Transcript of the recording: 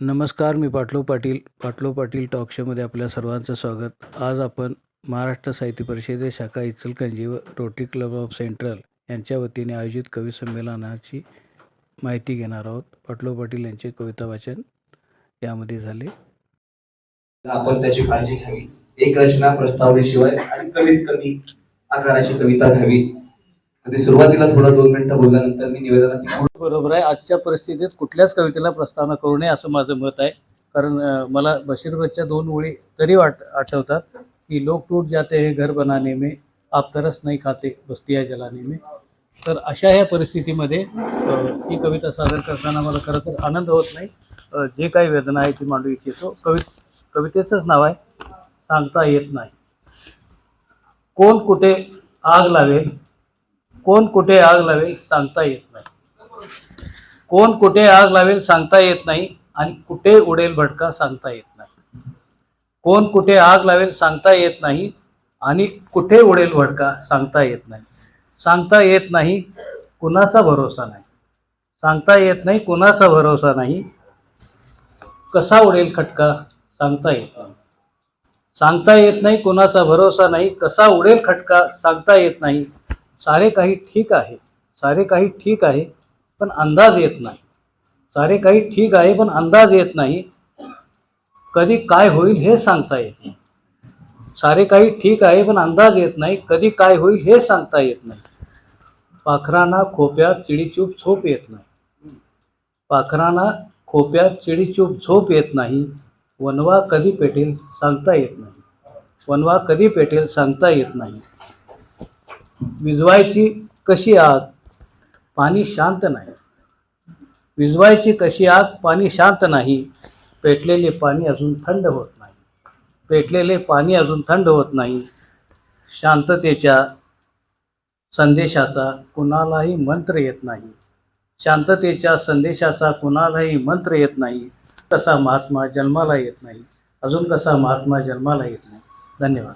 नमस्कार मी पाटलो पाटील पाटलो पाटील टॉक शोमध्ये आपल्या सर्वांचं स्वागत. आज आपण महाराष्ट्र साहित्य परिषदे शाखा इचलकंजी व रोटरी क्लब ऑफ सेंट्रल यांच्या वतीने आयोजित कवी संमेलनाची माहिती घेणार आहोत. पाटलो पाटील यांचे कविता वाचन यामध्ये झाले. आपण त्याची काळजी घ्यावी. एक रचना प्रस्तावनेशिवाय आणि कमीत कमी आकाराची कविता घ्यावी. अगदी सुरुवातीला थोडं दोन मिनिटं बोलल्यानंतर मी निवेदनात बरोबर आहे. आजच्या परिस्थितीत कुठल्याच कवितेला प्रस्तावना करू नये असं माझं मत आहे. कारण मला बशीरबतच्या दोन ओळी तरी वाट आठवतात की लोक टूट जाते हे घर बनाने में आप तरस नाही खाते बस्तिया जलाने में तर अशा ह्या परिस्थितीमध्ये ही कविता सादर करताना मला खरं तर आनंद होत नाही. जे काही वेदना आहे ती मांडू इच्छितो. कवि कवितेचंच नाव आहे सांगता येत नाही. कोण कुठे आग लावेल? कोण कुठे आग लावेल सांगता येत नाही कोण कुठे आग लावेल सांगता येत नाही आणि कुठे उडेल भटका सांगता येत नाही कोण कुठे आग लावेल सांगता येत नाही आणि कुठे उडेल भटका सांगता येत नाही सांगता येत नाही कुणाचा भरोसा नाही सांगता येत नाही कुणाचा भरोसा नाही कसा उडेल खटका सांगता येत नाही सांगता येत नाही कुणाचा भरोसा नाही कसा उडेल खटका सांगता येत नाही सारे काही ठीक आहे सारे काही ठीक आहे पण अंदाज येत नाही. सारे काही ठीक आहे पण अंदाज येत नाही. कधी काय होईल हे सांगता येत नाही. सारे काही ठीक आहे पण अंदाज येत नाही. कधी काय होईल हे सांगता येत नाही. पाखरांना खोप्यात चिडीचूप झोप येत नाही. पाखरांना खोप्यात चिडीचूप झोप येत नाही. वनवा कधी पेटेल सांगता येत नाही. वनवा कधी पेटेल सांगता येत नाही. विजवायची कशी आग? पाणी शांत नाही. विजवायची कशी आग? पाणी शांत नाही. पेटलेले पाणी अजून थंड होत नाही. पेटलेले पाणी अजून थंड होत नाही. शांततेच्या संदेशाचा कुणालाही मंत्र येत नाही. शांततेच्या संदेशाचा कुणालाही मंत्र येत नाही. कसा महात्मा जन्माला येत नाही. अजून कसा महात्मा जन्माला येत नाही. धन्यवाद.